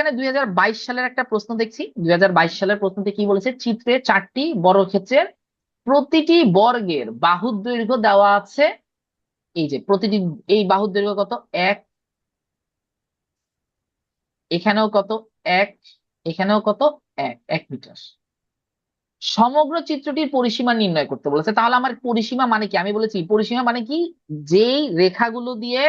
এখানে দুই সালের একটা প্রশ্ন দেখছি। দুই সালের প্রশ্নতে কি বলেছে? চিত্রে চারটি বর্গক্ষেত্রের প্রতিটি বর্গের বাহুর দৈর্ঘ্য দেওয়া আছে। এই যে প্রতিটি, এই বাহুর দৈর্ঘ্য কত? এক। এখানেও কত? এক। এখানেও কত? এক। এক মিটার। সমগ্র চিত্রটির পরিসীমা নির্ণয় করতে বলেছে। তাহলে আমার পরিসীমা মানে কি? আমি বলেছি, পরিসীমা মানে কি? যেই রেখাগুলো দিয়ে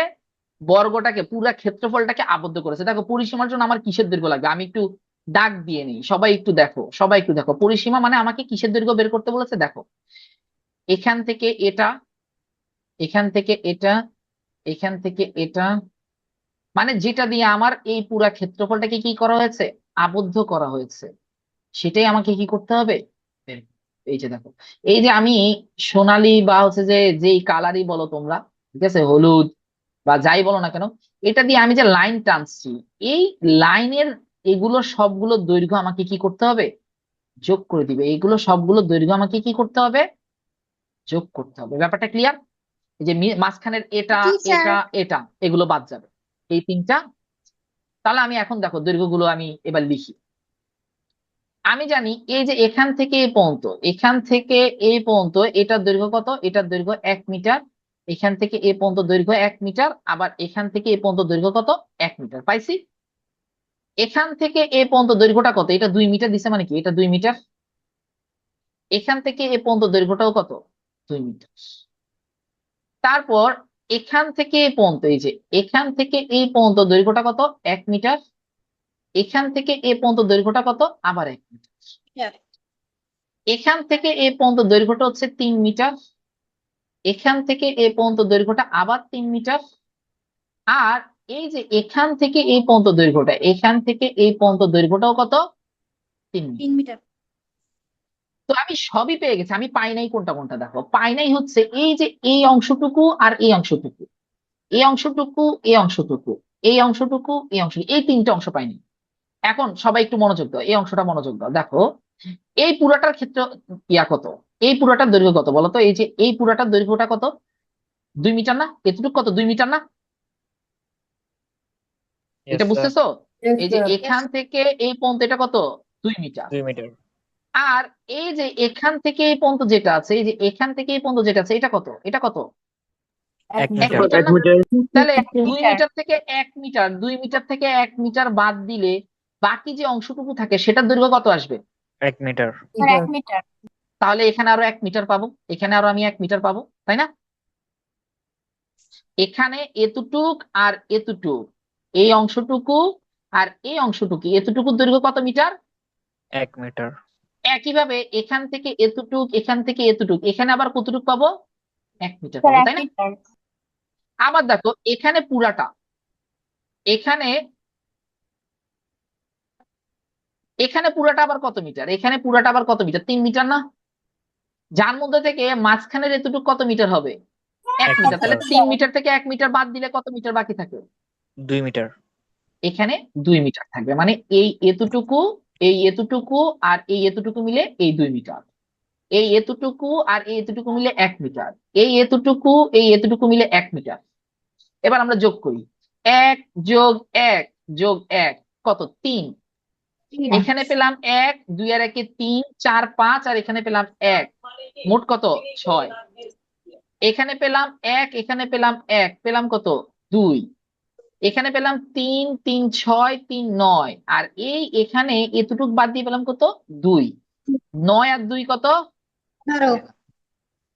বর্গটাকে, পুরা ক্ষেত্রফলটাকে আবদ্ধ করেছে। দেখো, পরিসীমার জন্য আমার কিসের দৈর্ঘ্য লাগবে? আমি একটু দাগ দিয়ে নিই। সবাই একটু দেখো, সবাই একটু দেখো। পরিসীমা মানে আমাকে কিসের দৈর্ঘ্য বের করতে বলেছে? দেখো, এখান থেকে এটা, এখান থেকে এটা, এখান থেকে এটা মানে যেটা দিয়ে আমার এই পুরা ক্ষেত্রফলটাকে কি করা হয়েছে? আবদ্ধ করা হয়েছে। সেটাই আমাকে কি করতে হবে? এই যে দেখো, এই যে আমি সোনালি বা হচ্ছে যে, যেই কালারই বলো তোমরা, ঠিক আছে? হলুদ বা যাই বলো না কেন এটা দিয়ে আমি যে লাইন টানছি এই লাইনের এগুলো সবগুলো দৈর্ঘ্য আমাকে কি করতে হবে? যোগ করে দিবে। এগুলো সবগুলো দৈর্ঘ্য আমাকে কি করতে হবে? যোগ করতে হবে। ব্যাপারটা ক্লিয়ার এই যে মাঝখানের এটা এটা এটা এগুলো বাদ যাবে। এই তিনটা। তাহলে আমি এখন দেখো দৈর্ঘ্যগুলো আমি এবার লিখি। আমি জানি এই যে এখান থেকে এই পর্যন্ত এখান থেকে এই পর্যন্ত এটার দৈর্ঘ্য কত? এটার দৈর্ঘ্য এক মিটার। এখান থেকে এ পর্যন্ত দৈর্ঘ্য এক মিটার আবার এখান থেকে এ পর্যন্ত দৈর্ঘ্য কত? এক মিটার। পাইছি? এখান থেকে এ পর্যন্ত দৈর্ঘ্যটা কত? এটা দুই মিটার দিছে মানে কি? এটা দুই মিটার। এখান থেকে এ পর্যন্ত দৈর্ঘ্যটাও কত? দুই মিটার। তারপর এখান থেকে এ পর্যন্ত এই যে এখান থেকে এই পর্যন্ত দৈর্ঘ্যটা কত? এক মিটার। এখান থেকে এ পর্যন্ত দৈর্ঘ্যটা কত? আবার এক মিটার। এখান থেকে এ পর্যন্ত দৈর্ঘ্যটা হচ্ছে তিন মিটার। এখান থেকে এ পর্যন্ত দৈর্ঘ্যটা আবার তিন মিটার। আর এই যে এখান থেকে এই পর্যন্ত দৈর্ঘ্যটা এখান থেকে এই পর্যন্ত দৈর্ঘ্যটাও কত? তিন মিটার। তো আমি সবই পেয়ে গেছি আমি পাই নাই কোনটা কোনটা দেখো। পাই নাই হচ্ছে এই যে এই অংশটুকু আর এই অংশটুকু। এই অংশটুকু এই অংশটুকু এই অংশটুকু এই অংশ এই তিনটা অংশ পাইনি। এখন সবাই একটু মনোযোগ দাও এই অংশটা মনোযোগ দাও। দেখো এই পুরাটার ক্ষেত্রে ইয়া কত? এই পুরাটার দৈর্ঘ্য কত বলতো? এই যে এই পুরাটার দৈর্ঘ্যটা কত? দুই মিটার না? এতটুকু কত? দুই মিটার না? এটা বুঝতেছো? এই যে এখান থেকে এই পর্যন্ত এটা কত? দুই মিটার। দুই মিটার। আর এই যে এখান থেকে এই পর্যন্ত যেটা আছে এই যে এখান থেকে এই পর্যন্ত যেটা আছে এটা কত? এটা কত? এক এক মিটার। মিটার। না? তাহলে দুই মিটার। মিটার থেকে এক মিটার দুই মিটার থেকে এক মিটার বাদ দিলে বাকি যে অংশটুকু থাকে সেটার দৈর্ঘ্য কত আসবে? এক মিটার। এক মিটার। তাহলে এখানে আরও এক মিটার পাবো। এখানে আরও আমি এক মিটার পাবো তাই না? এখানে এতটুক আর এতটুক। এই অংশটুকু আর এই অংশটুকু। এতটুকুর দৈর্ঘ্য কত মিটার? এক মিটার। একইভাবে এখান থেকে এতটুক এখান থেকে এতটুক। এখানে আবার কতটুক পাবো? এক মিটার পাবো তাই না? আবার দেখো এখানে পুরাটা। এখানে এখানে পুরাটা আবার কত মিটার? এখানে পুরাটা আবার কত মিটার? তিন মিটার না? যার মধ্যে থেকে মাঝখানের এতটুকু কত মিটার হবে? এক এক মিটার। তাহলে তিন মিটার থেকে এক মিটার বাদ দিলে কত মিটার বাকি থাকে? দুই মিটার। এখানে দুই মিটার থাকবে। মানে এই এতটুকু এই এতটুকু আর এই এতটুকু মিলে এই দুই মিটার। এই এতটুকু আর এই এতটুকু মিলে এক মিটার। এই এতটুকু এই এতটুকু মিলে এক মিটার। এবার আমরা যোগ করি। এক যোগ এক যোগ এক কত? তিন। এখানে পেলাম এক দুই আর একে তিন চার পাঁচ আর এখানে পেলাম এক। মোট কত? ছয়। এখানে পেলাম এক এখানে পেলাম এক। পেলাম কত? দুই। এখানে পেলাম তিন তিন ছয় তিন নয়। আর এই এখানে এতটুক বাদ দিয়ে পেলাম কত? দুই। নয় আর দুই কত?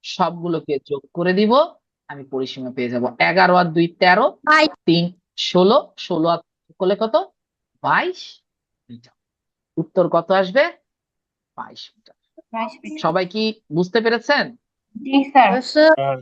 সবগুলোকে যোগ করে দিব। আমি পরিসীমা পেয়ে যাব। এগারো আর দুই তেরো। তিন ষোলো। ষোলো আর করলে কত? বাইশ। উত্তর কত আসবে? বাইশ মিটার। সবাই কি বুঝতে পেরেছেন? জি স্যার।